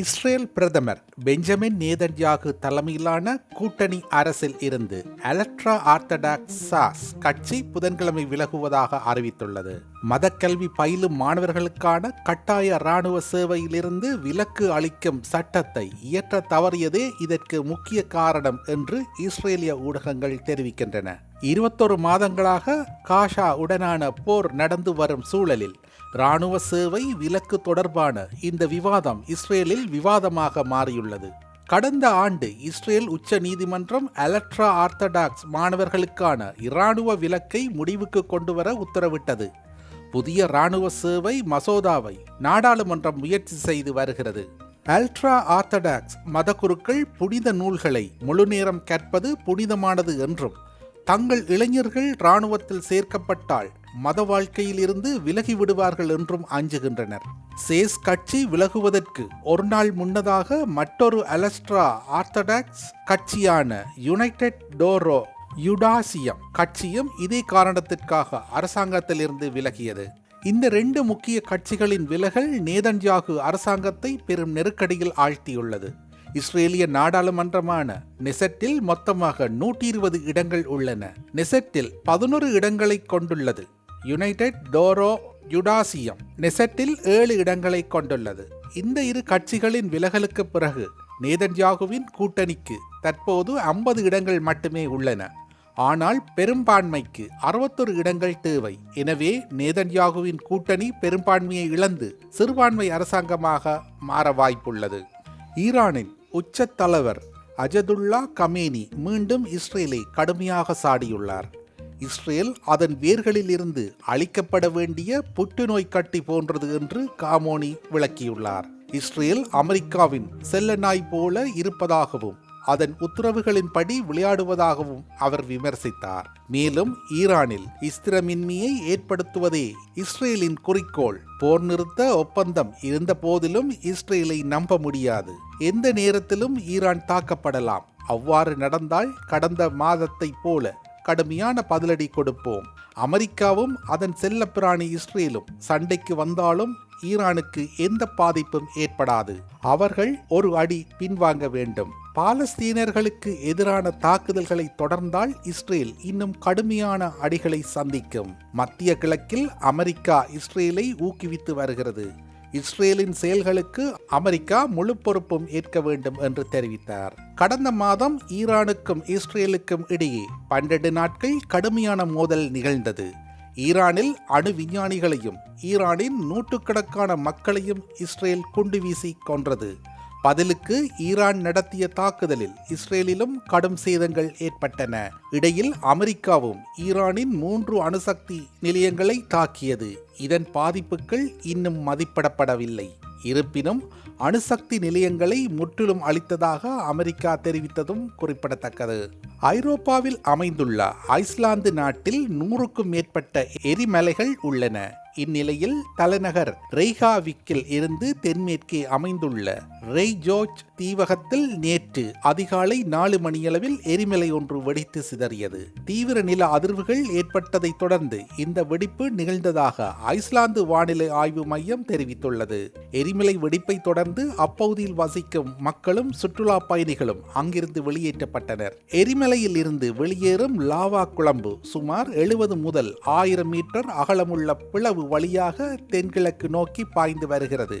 Israel பிரதமர் Benjamin Netanyahu தலைமையிலான கூட்டணி அரசில் இருந்து அலெக்ட்ரா ஆர்த்தடாக்ஸ் சாஸ் கட்சி புதன்கிழமை விலகுவதாக அறிவித்துள்ளது. மதக்கல்வி பயிலும் மாணவர்களுக்கான கட்டாய இராணுவ சேவையிலிருந்து விலக்கு அளிக்கும் சட்டத்தை இயற்ற தவறியதே இதற்கு முக்கிய காரணம் என்று இஸ்ரேலிய ஊடகங்கள் தெரிவிக்கின்றன. இருபத்தொரு மாதங்களாக காஷா உடனான போர் நடந்து வரும் சூழலில் இராணுவ சேவை விலக்கு தொடர்பான இந்த விவாதம் இஸ்ரேலில் விவாதமாக மாறியுள்ளது. கடந்த ஆண்டு இஸ்ரேல் உச்ச நீதிமன்றம் அலட்ரா ஆர்த்தடாக்ஸ் மாணவர்களுக்கான இராணுவ விலக்கை முடிவுக்கு கொண்டுவர உத்தரவிட்டது. புதிய இராணுவ சேவை மசோதாவை நாடாளுமன்றம் முயற்சி செய்து வருகிறது. அல்ட்ரா ஆர்த்தடாக்ஸ் மதகுருக்கள் புனித நூல்களை முழுநேரம் கற்பது புனிதமானது என்றும் தங்கள் இளைஞர்கள் இராணுவத்தில் சேர்க்கப்பட்டால் மத வாழ்க்கையில் இருந்து விலகி விடுவார்கள் என்றும் அஞ்சுகின்றனர் சேஸ் கட்சி விலகுவதற்கு ஒரு நாள் முன்னதாக மற்றொரு அலஸ்ட்ரா ஆர்த்தடாக்ஸ் கட்சியான யுனைடெட் டோரோ யுடாசியம் கட்சியும் இதே காரணத்திற்காக அரசாங்கத்திலிருந்து விலகியது. இந்த ரெண்டு முக்கிய கட்சிகளின் விலகல் நேதன்யாகு அரசாங்கத்தை பெரும் நெருக்கடியில் ஆழ்த்தியுள்ளது. இஸ்ரேலிய நாடாளுமன்றமான நெசட்டில் மொத்தமாக நூற்றி இருபது இடங்கள் உள்ளன. நெசட்டில் பதினொரு இடங்களை கொண்டுள்ளது. யுனைடெட் டோரோ யுடாசியம் நெசட்டில் ஏழு இடங்களை கொண்டுள்ளது. இந்த இரு கட்சிகளின் விலகலுக்கு பிறகு நேதன்யாகுவின் கூட்டணிக்கு தற்போது ஐம்பது இடங்கள் மட்டுமே உள்ளன. ஆனால் பெரும்பான்மைக்கு அறுபத்தொரு இடங்கள் தேவை. எனவே நேதன்யாகுவின் கூட்டணி பெரும்பான்மையை இழந்து சிறுபான்மை அரசாங்கமாக மாற வாய்ப்புள்ளது. ஈரானின் உச்ச தலைவர் அஜதுல்லா கமேனி மீண்டும் இஸ்ரேலை கடுமையாக சாடியுள்ளார். இஸ்ரேல் அதன் வேர்களிலிருந்து அழிக்கப்பட வேண்டிய புற்றுநோய் கட்டி போன்றது என்று காமோனி விளக்கியுள்ளார். இஸ்ரேல் அமெரிக்காவின் செல்ல நாய் போல இருப்பதாகவும் அதன் உத்தரவுகளின்படி விளையாடுவதாகவும் அவர் விமர்சித்தார். மேலும் ஈரானில் ஸ்திரமின்மையை ஏற்படுத்துவதே இஸ்ரேலின் குறிக்கோள். போர் நிறுத்த ஒப்பந்தம் இருந்த போதிலும் இஸ்ரேலை நம்ப முடியாது. எந்த நேரத்திலும் ஈரான் தாக்கப்படலாம். அவ்வாறு நடந்தால் கடந்த மாதத்தைப் போல கடுமையான பதிலடி கொடுப்போம். அமெரிக்காவும் அதன் செல்லப்பிராணி இஸ்ரேலும் சண்டைக்கு வந்தாலும் ஈரானுக்கு எந்த பாதிப்பும் ஏற்படாது. அவர்கள் ஒரு அடி பின்வாங்க வேண்டும். பாலஸ்தீனர்களுக்கு எதிரான தாக்குதல்களை தொடர்ந்தால் இஸ்ரேல் இன்னும் கடுமையான அடிகளை சந்திக்கும். மத்திய கிழக்கில் அமெரிக்கா இஸ்ரேலை ஊக்குவித்து வருகிறது. இஸ்ரேலின் செயல்களுக்கு அமெரிக்கா முழு பொறுப்பும் ஏற்க வேண்டும் என்று தெரிவித்தார். கடந்த மாதம் ஈரானுக்கும் இஸ்ரேலுக்கும் இடையே பன்னெண்டு நாட்கள் கடுமையான மோதல் நிகழ்ந்தது. ஈரானில் அணு விஞ்ஞானிகளையும் ஈரானின் நூற்றுக்கணக்கான மக்களையும் இஸ்ரேல் குண்டு வீசி கொன்றது. பதிலுக்கு ஈரான் நடத்திய தாக்குதலில் இஸ்ரேலிலும் கடும் சேதங்கள் ஏற்பட்டன. இடையில் அமெரிக்காவும் ஈரானின் மூன்று அணுசக்தி நிலையங்களை தாக்கியது. இதன் பாதிப்புகள் இன்னும் மதிப்பிடப்படவில்லை. இருப்பினும் அணுசக்தி நிலையங்களை முற்றிலும் அளித்ததாக அமெரிக்கா தெரிவித்ததும் குறிப்பிடத்தக்கது. ஐரோப்பாவில் அமைந்துள்ள ஐஸ்லாந்து நாட்டில் நூறுக்கும் மேற்பட்ட எரிமலைகள் உள்ளன. இந்நிலையில் தலைநகர் ரெய்காவிக்கில் இருந்து தென்மேற்கே அமைந்துள்ள ரெய்ஜோச் தீவகத்தில் நேற்று அதிகாலை நாலு மணியளவில் எரிமலை ஒன்று வெடித்து சிதறியது. தீவிர நில அதிர்வுகள் ஏற்பட்டதை தொடர்ந்து இந்த வெடிப்பு நிகழ்ந்ததாக ஐஸ்லாந்து வானிலை ஆய்வு மையம் தெரிவித்துள்ளது. எரிமலை வெடிப்பை தொடர்ந்து அப்பகுதியில் வசிக்கும் மக்களும் சுற்றுலா பயணிகளும் அங்கிருந்து வெளியேற்றப்பட்டனர். எரிமலையில் இருந்து வெளியேறும் லாவா குழம்பு சுமார் எழுபது முதல் ஆயிரம் மீட்டர் அகலமுள்ள பிளவு வழியாக தென்கிழக்கு நோக்கி பாய்ந்து வருகிறது.